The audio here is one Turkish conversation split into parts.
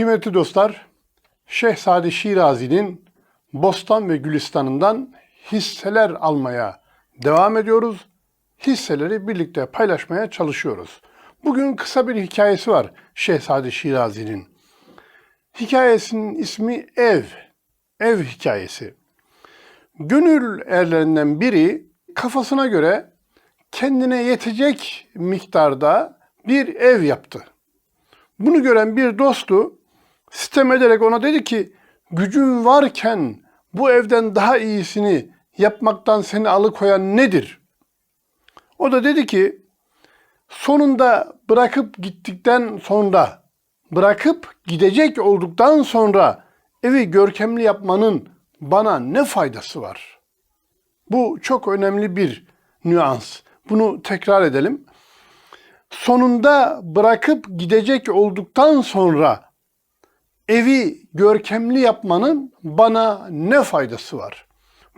Kıymetli dostlar, Şehzade Şirazi'nin Bostan ve Gülistan'ından hisseler almaya devam ediyoruz. Hisseleri birlikte paylaşmaya çalışıyoruz. Bugün kısa bir hikayesi var Şehzade Şirazi'nin. Hikayesinin ismi Ev. Ev hikayesi. Gönül erlerinden biri kafasına göre kendine yetecek miktarda bir ev yaptı. Bunu gören bir dostu sitem ederek ona dedi ki gücün varken bu evden daha iyisini yapmaktan seni alıkoyan nedir? O da dedi ki sonunda bırakıp gittikten sonra bırakıp gidecek olduktan sonra evi görkemli yapmanın bana ne faydası var? Bu çok önemli bir nüans. Bunu tekrar edelim sonunda bırakıp gidecek olduktan sonra evi görkemli yapmanın bana ne faydası var?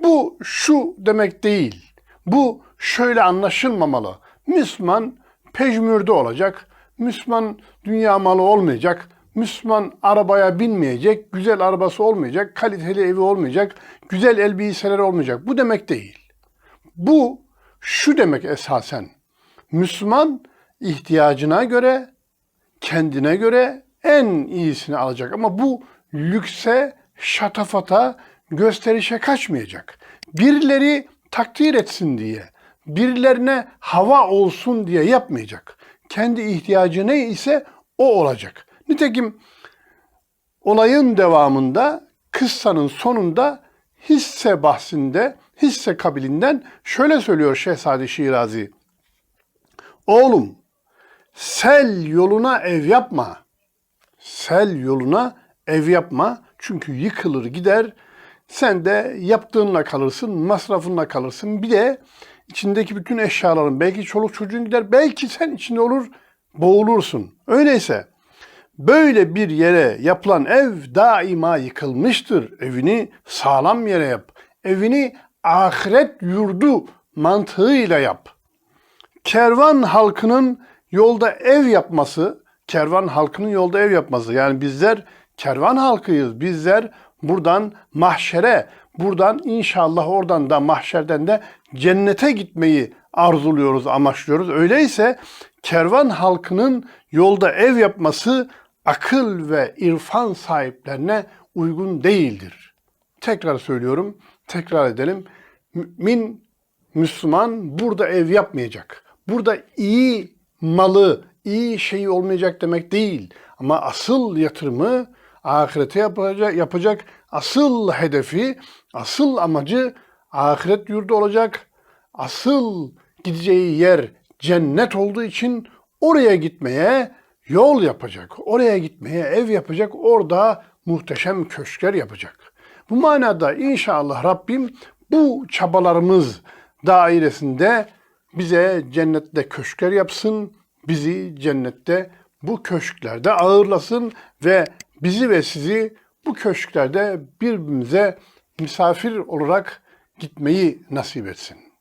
Bu şu demek değil. Bu şöyle anlaşılmamalı. Müslüman pejmürde olacak. Müslüman dünya malı olmayacak. Müslüman arabaya binmeyecek, güzel arabası olmayacak, kaliteli evi olmayacak, güzel elbiseleri olmayacak. Bu demek değil. Bu şu demek esasen. Müslüman ihtiyacına göre, kendine göre en iyisini alacak. Ama bu lükse, şatafata, gösterişe kaçmayacak. Birileri takdir etsin diye, birilerine hava olsun diye yapmayacak. Kendi ihtiyacı ne ise o olacak. Nitekim olayın devamında, kıssanın sonunda hisse bahsinde, hisse kabilinden şöyle söylüyor Şehzade Şirazi. Oğlum Sel yoluna ev yapma. Sel yoluna ev yapma. Çünkü yıkılır gider. Sen de yaptığınla kalırsın, masrafınla kalırsın. Bir de içindeki bütün eşyaların, belki çoluk çocuğun gider, belki sen içinde olur, boğulursun. Öyleyse böyle bir yere yapılan ev daima yıkılmıştır. Evini sağlam yere yap. Evini ahiret yurdu mantığıyla yap. Kervan halkının yolda ev yapması, kervan halkının yolda ev yapması. Yani bizler kervan halkıyız. Bizler buradan mahşere, buradan inşallah oradan da mahşerden de cennete gitmeyi arzuluyoruz, amaçlıyoruz. Öyleyse kervan halkının yolda ev yapması akıl ve irfan sahiplerine uygun değildir. Tekrar söylüyorum, tekrar edelim. Mümin, Müslüman burada ev yapmayacak. Burada iyi malı, iyi şeyi olmayacak demek değil. Ama asıl yatırımı ahirete yapacak, yapacak asıl hedefi, asıl amacı ahiret yurdu olacak. Asıl gideceği yer cennet olduğu için oraya gitmeye yol yapacak. Oraya gitmeye ev yapacak. Orada muhteşem köşkler yapacak. Bu manada inşallah Rabbim bu çabalarımız dairesinde bize cennette köşkler yapsın, bizi cennette bu köşklerde ağırlasın ve bizi ve sizi bu köşklerde birbirimize misafir olarak gitmeyi nasip etsin.